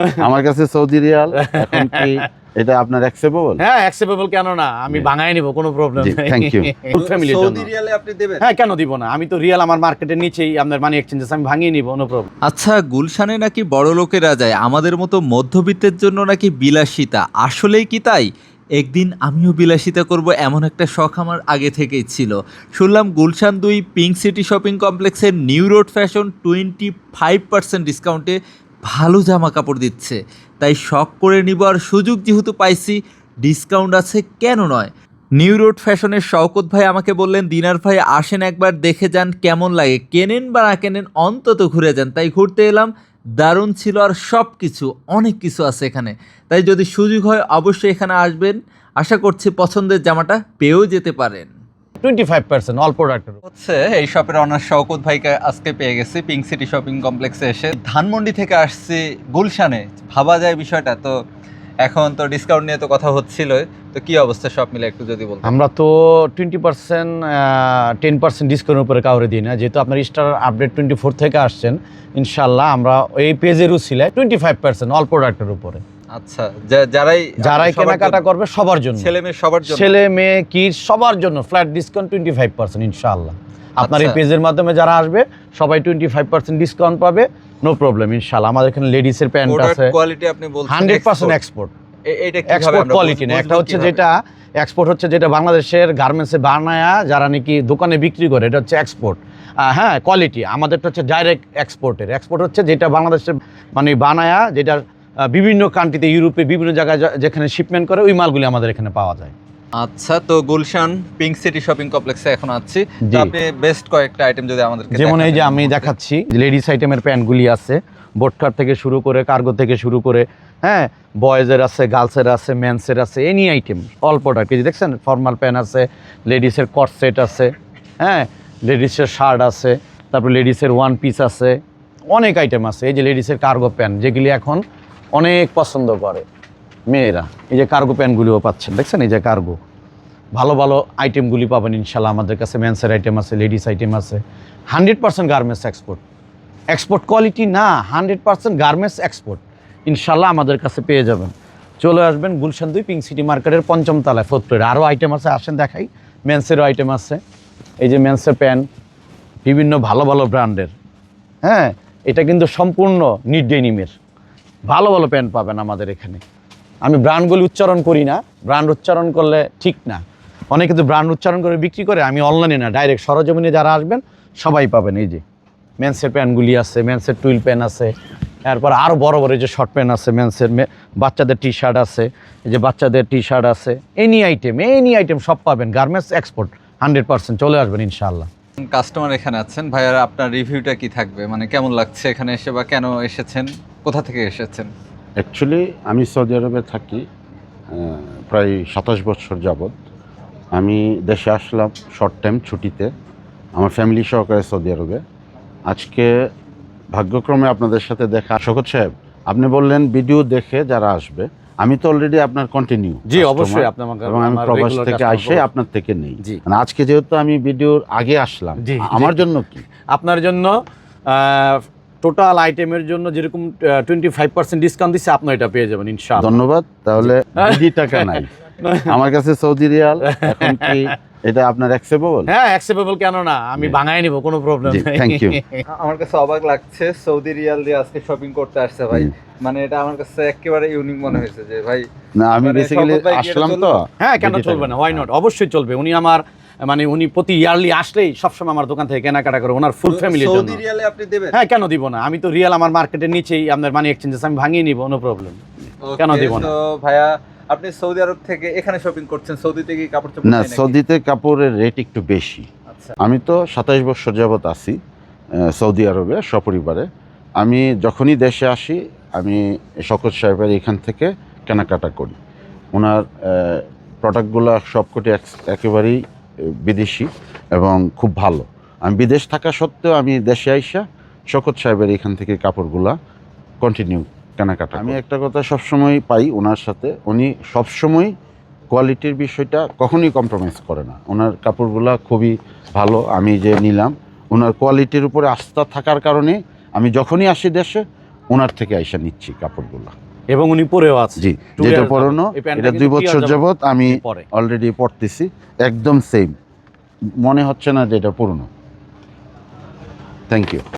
আমার কাছে Saudi Real এখন কি এটা আপনার অ্যাকসেপ্টেবল হ্যাঁ অ্যাকসেপ্টেবল কেন না? আমি জি। ভাঙাই নিব কোনো প্রবলেম নেই। you. ফুল ফ্যামিলির জন্য। সৌদি রিয়ালে আপনি দেবেন? হ্যাঁ কেন দিব না? আমি তো রিয়াল আমার মার্কেটের নিচেই আপনার মানি এক্সচেঞ্জেস আমি ভাঙিয়ে নিব নো প্রবলেম আচ্ছা গুলশানে নাকি বড় লোকেরা যায়? আমাদের মতো মধ্যবিত্তের জন্য নাকি বিলাসিতা? আসলেই কি তাই? একদিন আমিও বিলাসিতা করব এমন একটা শখ আমার আগে থেকেই ছিল। শুনলাম গুলশান দুই পিঙ্ক সিটি শপিং কমপ্লেক্সের new road fashion twenty five percent ডিসকাউন্টে ভালো জামা কাপড় দিচ্ছে। তাই শখ করে নিব আর সুযোগ যেহেতু পাইছি ডিসকাউন্ট আছে কেন নয়? নিউ রোড ফ্যাশনের শওকত ভাই আমাকে বললেন, দিনার ভাই আসেন একবার, দেখে যান কেমন লাগে। কেনেন বা না কেনেন অন্তত ঘুরে যান। তাই ঘুরতে এলাম, দারুণ ছিল আর সব কিছু অনেক কিছু আছে এখানে। তাই যদি সুযোগ হয়, অবশ্যই এখানে আসবেন। আশা করছি পছন্দের জামাটা পেয়েও যেতে পারেন। টোয়েন্টি ফাইভ পার্সেন্ট অল প্রোডাক্টের হচ্ছে এই শপের অনার শওকত ভাইকে আজকে পেয়ে গেছি পিঙ্ক সিটি শপিং কমপ্লেক্সে এসে। ধানমন্ডি থেকে আসছি গুলশানে ভাবা যায় বিষয়টা তো এখন তো ডিসকাউন্ট নিয়ে তো কথা হচ্ছিল তো কি অবস্থা সব মিলে একটু যদি আমরা তো twenty percent ten percent discount উপরে কাউরে দিই না যেহেতু আপনার স্টার আপডেট টোয়েন্টি ফোর থেকে আসছেন ইনশাল্লাহ আমরা এই পেজের উচিলায় টোয়েন্টি ফাইভ পার্সেন্ট অল প্রোডাক্টের উপরে। আচ্ছা যারাই যারাই কেনাকাটা করবে সবার জন্য। ছেলে মেয়ে সবার জন্য। ছেলে মেয়ে কি সবার জন্য। Flat discount twenty five percent আপনার এই আচ্ছা। পেজের মাধ্যমে যারা আসবে সবাই টোয়েন্টি ফাইভ পার্সেন্ট ডিসকাউন্ট পাবে নো প্রবলেম আমাদের এখানে লেডিসের প্যান্ট আছে। কোয়ালিটি আপনি বলছেন হান্ড্রেড পার্সেন্ট এক্সপোর্ট কোয়ালিটি না। একটা হচ্ছে যেটা এক্সপোর্ট হচ্ছে যেটা বাংলাদেশের গার্মেন্টসে বানায়া যারা নাকি দোকানে বিক্রি করে এটা হচ্ছে এক্সপোর্ট হ্যাঁ কোয়ালিটি আমাদেরটা হচ্ছে ডাইরেক্ট এক্সপোর্টের এক্সপোর্ট হচ্ছে যেটা বাংলাদেশের মানে বানায়া যেটা বিভিন্ন কান্ট্রিতে ইউরোপে বিভিন্ন জায়গায় যেখানে শিপমেন্ট করে ওই মালগুলি আমাদের এখানে পাওয়া যায়। আচ্ছা তো গুলশান পিঙ্ক সিটি শপিং কমপ্লেক্সে এখন আছি। আপনি বেস্ট কয়েকটা আইটেম যদি আমাদেরকে যেমন এই যে আমি দেখাচ্ছি লেডিস আইটেমের প্যান্টগুলি আছে বোটকার থেকে শুরু করে কার্গো থেকে শুরু করে হ্যাঁ বয়েজের আছে গার্লসের আছে মেন্সের আছে এনি আইটেম অল প্রোডাক্ট এই যে দেখছেন ফর্মাল প্যান্ট আছে লেডিসের কট সেট আছে হ্যাঁ লেডিসের শার্ট আছে তারপর লেডিসের ওয়ান পিস আছে অনেক আইটেম আছে এই যে লেডিসের কার্গো প্যান্ট যেগুলি এখন অনেক পছন্দ করে মেয়েরা। এই যে কার্গো প্যান্টগুলিও পাচ্ছেন, দেখছেন? এই যে কার্গো ভালো ভালো আইটেমগুলি পাবেন ইনশাল্লাহ। আমাদের কাছে মেন্সের আইটেম আছে লেডিস আইটেম আছে। Hundred percent garments export export quality না হান্ড্রেড পার্সেন্ট গার্মেন্টস এক্সপোর্ট ইনশাল্লাহ আমাদের কাছে পেয়ে যাবেন। চলে আসবেন গুলশান দুই পিঙ্ক সিটি মার্কেটের পঞ্চম তলায় ফোর্থ আরও আইটেম আছে, আসেন দেখাই। মেন্সেরও আইটেম আছে। এই যে মেন্সের প্যান্ট বিভিন্ন ভালো ভালো ব্র্যান্ডের হ্যাঁ এটা কিন্তু সম্পূর্ণ নিড ডেনিমের। ভালো ভালো প্যান্ট পাবেন আমাদের এখানে। আমি ব্র্যান্ডগুলি উচ্চারণ করি না ব্র্যান্ড উচ্চারণ করলে ঠিক না। অনেকে তো ব্র্যান্ড উচ্চারণ করে বিক্রি করে, আমি অনলাইনে না ডাইরেক্ট সরজমিনে যারা আসবেন, সবাই পাবেন এই যে। মেন্সের প্যান্টগুলি আছে মেন্সের টুইল প্যান্ট আছে, এরপর আরও বড় বড় যে শর্ট প্যান্ট আছে মেন্সের বাচ্চাদের টি শার্ট আছে, এই যে বাচ্চাদের টি শার্ট আছে এনি আইটেম এনি আইটেম সব পাবেন গার্মেন্টস এক্সপোর্ট হান্ড্রেড পার্সেন্ট চলে আসবেন ইনশাআল্লাহ। কাস্টমার এখানে আছেন, ভাইয়ার, আপনার রিভিউটা কি থাকবে? মানে কেমন লাগছে এখানে এসে বা কেন এসেছেন? কোথা থেকে এসেছেন? অ্যাকচুয়ালি আমি সৌদি আরবে থাকি প্রায় সাতাশ বছর যাবৎ। আমি দেশে আসলাম শর্ট টাইম ছুটিতে আমার ফ্যামিলি সহকারে সৌদি আরবে। আজকে ভাগ্যক্রমে আপনাদের সাথে দেখা শকত সাহেব আপনি বললেন ভিডিও দেখে যারা আসবে আমি তো অলরেডি আপনার কন্টিনিউ জি, অবশ্যই এবং আমি প্রবাস থেকে আসে আপনার থেকে নেই। মানে আজকে যেহেতু আমি ভিডিওর আগে আসলাম আমার জন্য কি? আপনার জন্য টোটাল আইটেমের জন্য যেরকম টোয়েন্টি ফাইভ পার্সেন্ট ডিসকাউন্ট দিচ্ছে আপনি এটা পেয়ে যাবেন ইনশাআল্লাহ। ধন্যবাদ। তাহলে টাকা নাই আমার কাছে সৌদি রিয়াল এখন কি এটা আপনার অ্যাকসেপ্টেবল হ্যাঁ অ্যাকসেপ্টেবল কেন না? আমি। ভাঙাই নিব কোনো প্রবলেম নেই। thank you. আমার কাছে অবাক লাগছে সৌদি রিয়াল দিয়ে আজকে শপিং করতে আসছে ভাই। মানে এটা আমার কাছে একেবারে ইউনিক মনে হয়েছে যে ভাই না আমি বেসিক্যালি আসলাম তো। হ্যাঁ কেন চলবে না? হোয়াই নট অবশ্যই চলবে। উনি আমার মানে উনি প্রতি ইয়ারলি আসলেই সবসময় আমার দোকান থেকে কেনাকাটা করে ওনার ফুল ফ্যামিলির জন্য। রিয়ালে আপনি দেবেন? হ্যাঁ কেন দিব না? আমি তো রিয়াল আমার মার্কেটের নিচেই আপনার মানি এক্সচেঞ্জেস আমি ভাঙিয়ে নিব নো প্রবলেম কেন দিব না? তো ভাইয়া আপনি সৌদি আরব থেকে এখানে শপিং করছেন সৌদিতে কি কাপড় চোপড় না সৌদিতে কাপড়ের রেট একটু বেশি। আচ্ছা। আমি তো সাতাশ বছর যাবৎ আছি সৌদি আরবে সপরিবারে। আমি যখনই দেশে আসি আমি শকত সাহেবের এখান থেকে কেনাকাটা করি। ওনার প্রোডাক্টগুলো সবকটি এক- একেবারেই বিদেশি এবং খুব ভালো। আমি বিদেশ থাকা সত্ত্বেও আমি দেশে আইসা শকত সাহেবের এখান থেকে কাপড়গুলা কন্টিনিউ কেনাকাটা আমি একটা কথা সবসময় পাই ওনার সাথে উনি সবসময় কোয়ালিটির বিষয়টা কখনোই কম্প্রোমাইজ করে না। ওনার কাপড়গুলা খুবই ভালো আমি যে নিলাম ওনার কোয়ালিটির উপরে আস্থা থাকার কারণে আমি যখনই আসি দেশে ওনার থেকে আইসা নিচ্ছি কাপড়গুলো। এবং উনি পরেও আছে জি যেটা পরানো এটা দুই বছর যাবৎ যাবত আমি অলরেডি পড়তেছি একদম সেম মনে হচ্ছে না যে এটা পুরনো। Thank you